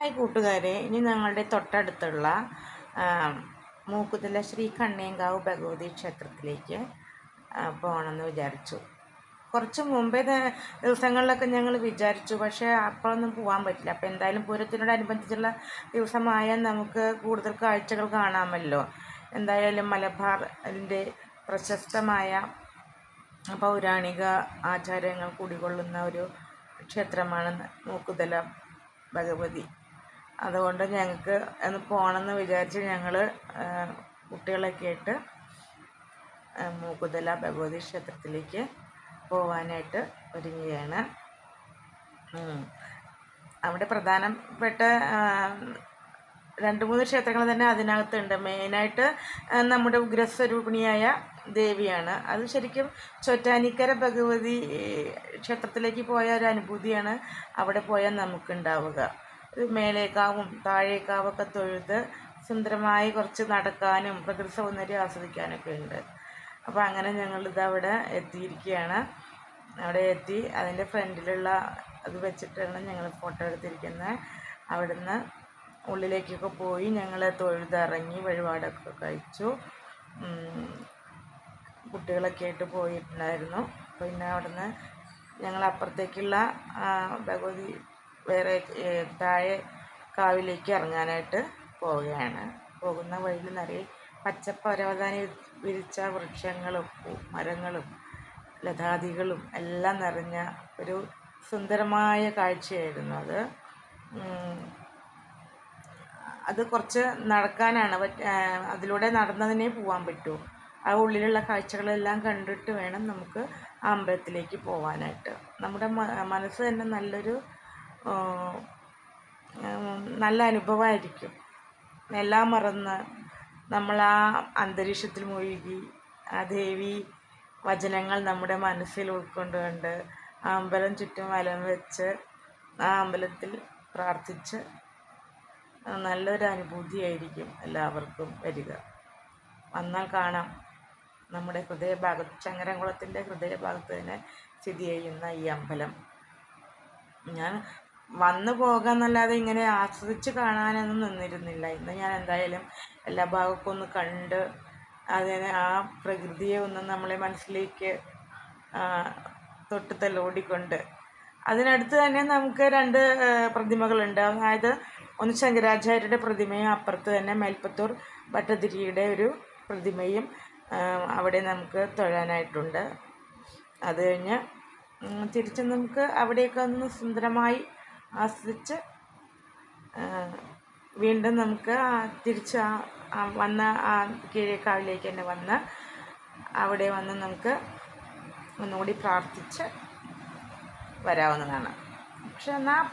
Hi കൂട്ടുകാരെ ഇനി ഞങ്ങളുടെ തൊട്ടടുത്തുള്ള മൂക്കുതല ശ്രീ കണ്ണേങ്കാവ് ഭഗവതി ക്ഷേത്രത്തിലേക്ക് പോകണമെന്ന് വിചാരിച്ചു. കുറച്ച് മുമ്പേ ദിവസങ്ങളിലൊക്കെ ഞങ്ങൾ വിചാരിച്ചു പക്ഷേ അപ്പോഴൊന്നും പോകാൻ പറ്റില്ല. അപ്പോൾ എന്തായാലും പൂരത്തിനോടനുബന്ധിച്ചുള്ള ദിവസമായാൽ നമുക്ക് കൂടുതൽ കാഴ്ചകൾ കാണാമല്ലോ. എന്തായാലും മലബാറിന്റെ പ്രശസ്തമായ പൗരാണിക ആചാരങ്ങൾ കുടികൊള്ളുന്ന ഒരു ക്ഷേത്രമാണ് മൂക്കുതല ഭഗവതി. അതുകൊണ്ട് ഞങ്ങൾക്ക് ഒന്ന് പോകണമെന്ന് വിചാരിച്ച് ഞങ്ങൾ കുട്ടികളൊക്കെ ആയിട്ട് മൂക്കുതല ഭഗവതി ക്ഷേത്രത്തിലേക്ക് പോവാനായിട്ട് ഒരുങ്ങുകയാണ്. അവിടെ പ്രധാനപ്പെട്ട രണ്ട് മൂന്ന് ക്ഷേത്രങ്ങൾ തന്നെ അതിനകത്തുണ്ട്. മെയിനായിട്ട് നമ്മുടെ ഉഗ്രസ്വരൂപിണിയായ ദേവിയാണ്. അത് ശരിക്കും ചൊറ്റാനിക്കര ഭഗവതി ക്ഷേത്രത്തിലേക്ക് പോയ ഒരു അനുഭൂതിയാണ് അവിടെ പോയാൽ നമുക്കുണ്ടാവുക. മേലേക്കാവും താഴേക്കാവൊക്കെ തൊഴുത് സുന്ദരമായി കുറച്ച് നടക്കാനും പ്രകൃതി സൗന്ദര്യം ആസ്വദിക്കാനൊക്കെ ഉണ്ട്. അപ്പോൾ അങ്ങനെ ഞങ്ങളിതവിടെ എത്തിയിരിക്കുകയാണ്. അവിടെ എത്തി അതിന്റെ ഫ്രണ്ടിലുള്ള അത് വെച്ചിട്ടാണ് ഞങ്ങൾ ഫോട്ടോ എടുത്തിരിക്കുന്നത് അവിടുന്ന് ഉള്ളിലേക്കൊക്കെ പോയി ഞങ്ങൾ തൊഴുതിറങ്ങി വഴിപാടൊക്കെ കഴിച്ചു. കുട്ടികളൊക്കെ ആയിട്ട് പോയിട്ടുണ്ടായിരുന്നു. പിന്നെ അവിടുന്ന് ഞങ്ങൾ അപ്പുറത്തേക്കുള്ള ഭഗവതി വേറെ താഴെ കാവിലേക്ക് ഇറങ്ങാനായിട്ട് പോവുകയാണ്. പോകുന്ന വഴിയിൽ നിറയെ പച്ചപ്പ് അരവധാനി വിരിച്ച വൃക്ഷങ്ങളും മരങ്ങളും ലതാദികളും എല്ലാം നിറഞ്ഞ ഒരു സുന്ദരമായ കാഴ്ചയായിരുന്നു അത്. അത് കുറച്ച് നടക്കാനാണ്. അതിലൂടെ നടന്നതിനേ പോകാൻ പറ്റൂ. ആ ഉള്ളിലുള്ള കാഴ്ചകളെല്ലാം കണ്ടിട്ട് വേണം നമുക്ക് ആ അമ്പലത്തിലേക്ക് പോകാനായിട്ട് നമ്മുടെ മനസ്സ് തന്നെ നല്ലൊരു നല്ല അനുഭവമായിരിക്കും. എല്ലാം മറന്ന് നമ്മൾ ആ അന്തരീക്ഷത്തിൽ മുഴുകി ആ ദേവി വചനങ്ങൾ നമ്മുടെ മനസ്സിൽ ഉൾക്കൊണ്ടുകൊണ്ട് ആ അമ്പലം ചുറ്റും വലം വെച്ച് ആ അമ്പലത്തിൽ പ്രാർത്ഥിച്ച് നല്ലൊരു അനുഭൂതിയായിരിക്കും എല്ലാവർക്കും വരിക. വന്നാൽ കാണാം നമ്മുടെ ഹൃദയഭാഗത്ത് ചങ്ങരംകുളത്തിന്റെ ഹൃദയഭാഗത്ത് തന്നെ സ്ഥിതി ചെയ്യുന്ന ഈ അമ്പലം. ഞാൻ വന്നു പോകാന്നല്ലാതെ ഇങ്ങനെ ആസ്വദിച്ച് കാണാനൊന്നും നിന്നിരുന്നില്ല. ഇന്ന് ഞാൻ എന്തായാലും എല്ലാ ഭാഗമൊക്കെ ഒന്ന് കണ്ട് അതിനെ ആ പ്രകൃതിയെ ഒന്ന് നമ്മളെ മനസ്സിലേക്ക് തൊട്ട് തലോടിക്കൊണ്ട് അതിനടുത്ത് തന്നെ നമുക്ക് രണ്ട് പ്രതിമകളുണ്ട്. അതായത് ഒന്ന് ശങ്കരാചാര്യരുടെ പ്രതിമയും അപ്പുറത്ത് തന്നെ മേൽപ്പത്തൂർ ഭട്ടതിരിയുടെ ഒരു പ്രതിമയും അവിടെ നമുക്ക് തൊഴാനായിട്ടുണ്ട്. അത് കഴിഞ്ഞ് തിരിച്ച് നമുക്ക് അവിടെയൊക്കെ ഒന്ന് സുന്ദരമായി ആസ്വദിച്ച് വീണ്ടും നമുക്ക് തിരിച്ച് ആ വന്ന ആ കീഴേക്കാവിലേക്ക് തന്നെ വന്ന് അവിടെ വന്ന് നമുക്ക് ഒന്നുകൂടി പ്രാർത്ഥിച്ച് വരാവുന്നതാണ്. പക്ഷെ എന്നാൽ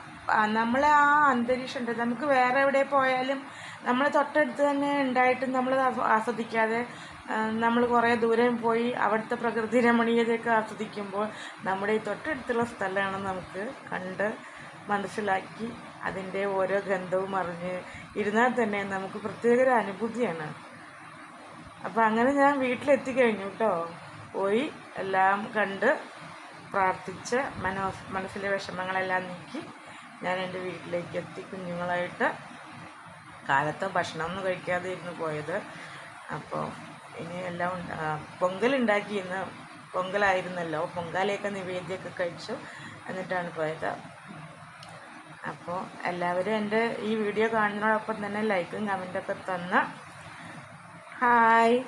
നമ്മൾ ആ അന്തരീക്ഷം ഉണ്ട് നമുക്ക് വേറെ എവിടെ പോയാലും നമ്മൾ തൊട്ടടുത്ത് തന്നെ ഉണ്ടായിട്ടും നമ്മൾ ആസ്വദിക്കാതെ നമ്മൾ കുറേ ദൂരം പോയി അവിടുത്തെ പ്രകൃതി രമണീയതയൊക്കെ ആസ്വദിക്കുമ്പോൾ നമ്മുടെ ഈ തൊട്ടടുത്തുള്ള സ്ഥലമാണ് നമുക്ക് കണ്ട് മനസ്സിലാക്കി അതിന്റെ ഓരോ ഗന്ധവും അറിഞ്ഞ് ഇരുന്നാൽ തന്നെ നമുക്ക് പ്രത്യേക അനുഭൂതിയാണ്. അപ്പോൾ അങ്ങനെ ഞാൻ വീട്ടിലെത്തി കഴിഞ്ഞു കേട്ടോ പോയി എല്ലാം കണ്ട് പ്രാർത്ഥിച്ച് മനോ മനസ്സിലെ വിഷമങ്ങളെല്ലാം നീക്കി ഞാൻ എന്റെ വീട്ടിലേക്ക് എത്തി. കുഞ്ഞുങ്ങളായിട്ട് കാലത്ത് ഭക്ഷണമൊന്നും കഴിക്കാതെ ഇരുന്ന് പോയത്. അപ്പോൾ ഇനി എല്ലാം പൊങ്കൽ ഉണ്ടാക്കി ഇന്ന് പൊങ്കലായിരുന്നല്ലോ. പൊങ്കാലയൊക്കെ നിവേദ്യമൊക്കെ കഴിച്ചു. എന്നിട്ടാണ് പോയത്. അപ്പോൾ എല്ലാവരും എന്റെ ഈ വീഡിയോ കാണുന്നതോടൊപ്പം തന്നെ ലൈക്കും കമന്റൊക്കെ തന്ന്. ഹായ്.